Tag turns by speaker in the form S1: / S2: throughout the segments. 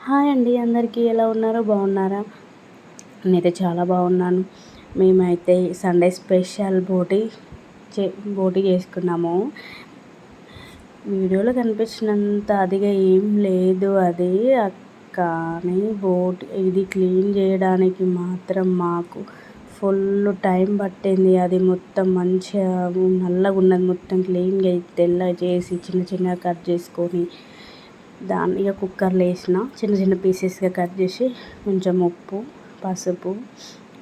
S1: Hi అండి అందరికీ ఎలా ఉన్నారో? బాగున్నారా? నేనైతే చాలా బాగున్నాను. మేమైతే సండే స్పెషల్ బోటి చే బోటి చేసుకున్నాము. వీడియోలో కనిపించినంత అదిగా ఏం లేదు. అది కానీ బోట్ ఇది క్లీన్ చేయడానికి మాత్రం మాకు ఫుల్ టైం పట్టింది. అది మొత్తం మంచిగా నల్లగా ఉన్నది మొత్తం క్లీన్గా తెల్ల చేసి చిన్న చిన్నగా కట్ చేసుకొని దాన్ని ఇక కుక్కర్లో వేసిన చిన్న చిన్న పీసెస్గా కట్ చేసి కొంచెం ఉప్పు పసుపు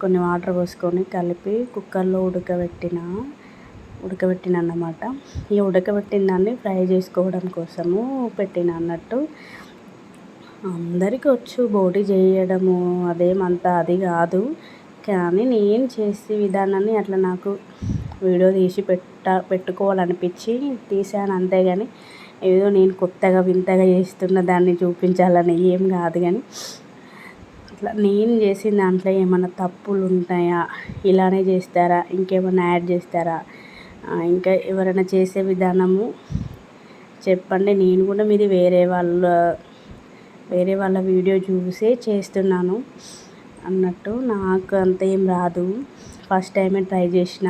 S1: కొన్ని వాటర్ పోసుకొని కలిపి కుక్కర్లో ఉడకబెట్టిన ఉడకబెట్టిన అన్నమాట. ఈ ఉడకబెట్టిన దాన్ని ఫ్రై చేసుకోవడం కోసము పెట్టిన అన్నట్టు. అందరికీ వచ్చు బోటి చేయడము అదేమంత అది కాదు. కానీ నేను చేసే విధానాన్ని అట్లా నాకు వీడియో తీసి పెట్ట పెట్టుకోవాలనిపించి తీసాను అంతేగాని ఏదో నేను కొత్తగా వింతగా చేస్తున్న దాన్ని చూపించాలని ఏం కాదు కానీ అట్లా నేను చేసిన దాంట్లో ఏమైనా తప్పులు ఉంటాయా? ఇలానే చేస్తారా? ఇంకేమైనా యాడ్ చేస్తారా? ఇంకా ఎవరైనా చేసే విధానము చెప్పండి. నేను కూడా మీది వేరే వాళ్ళ వేరే వాళ్ళ వీడియో చూసే చేస్తున్నాను అన్నట్టు. నాకు అంత ఏం రాదు. ఫస్ట్ టైమే ట్రై చేసిన.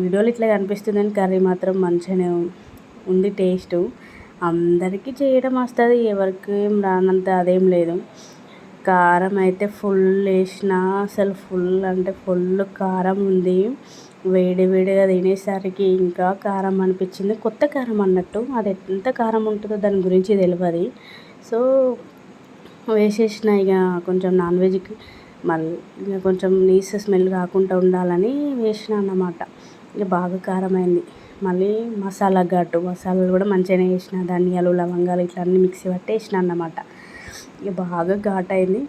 S1: వీడియోలు ఇట్లా కనిపిస్తుందని కర్రీ మాత్రం మంచిగానే ఉంది టేస్ట్. అందరికీ చేయడం వస్తుంది ఎవరికి రానంత అదేం లేదు. కారం అయితే ఫుల్ వేసిన అసలు ఫుల్ అంటే ఫుల్ కారం ఉంది. వేడి వేడిగా తినేసరికి ఇంకా కారం అనిపించింది. కొత్త కారం అన్నట్టు అది ఎంత కారం ఉంటుందో దాని గురించి తెలియదు సో వేసేసిన ఇక కొంచెం నాన్ వెజ్కి మళ్ళీ ఇక కొంచెం నీస్ స్మెల్ రాకుండా ఉండాలని వేసిన అన్నమాట. ఇక బాగా కారం అయింది మళ్ళీ మసాలా ఘాటు మసాలాలు కూడా మంచిగానే వేసిన ధనియాలు లవంగాలు ఇట్లా అన్నీ మిక్సీ పట్టి వేసిన అన్నమాట. ఇక బాగా ఘాట్ అయింది.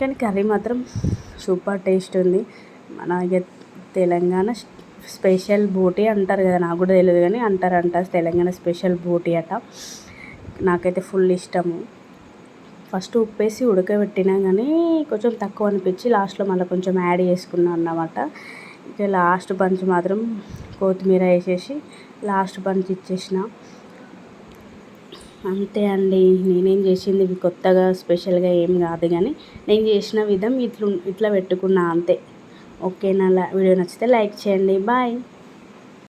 S1: కానీ కర్రీ మాత్రం సూపర్ టేస్ట్ ఉంది. మన ఇక తెలంగాణ స్పెషల్ బోటీ అంటారు కదా నాకు కూడా తెలియదు కానీ అంటారంట తెలంగాణ స్పెషల్ బోటీ అట. నాకైతే ఫుల్ ఇష్టము. ఫస్ట్ ఉప్పేసి ఉడకబెట్టినా కానీ కొంచెం తక్కువ అనిపించి లాస్ట్లో మళ్ళీ కొంచెం యాడ్ చేసుకున్నాను అన్నమాట. ఇక లాస్ట్ పంచ్ మాత్రం కొత్తిమీర వేసేసి లాస్ట్ బంచ్ ఇచ్చేసిన. అంతే అండి నేనేం చేసింది ఇవి కొత్తగా స్పెషల్గా ఏం కాదు కానీ నేను చేసిన విధం ఇట్లు ఇట్లా పెట్టుకున్నా అంతే. ఓకేనా వీడియో నచ్చితే లైక్ చేయండి బాయ్.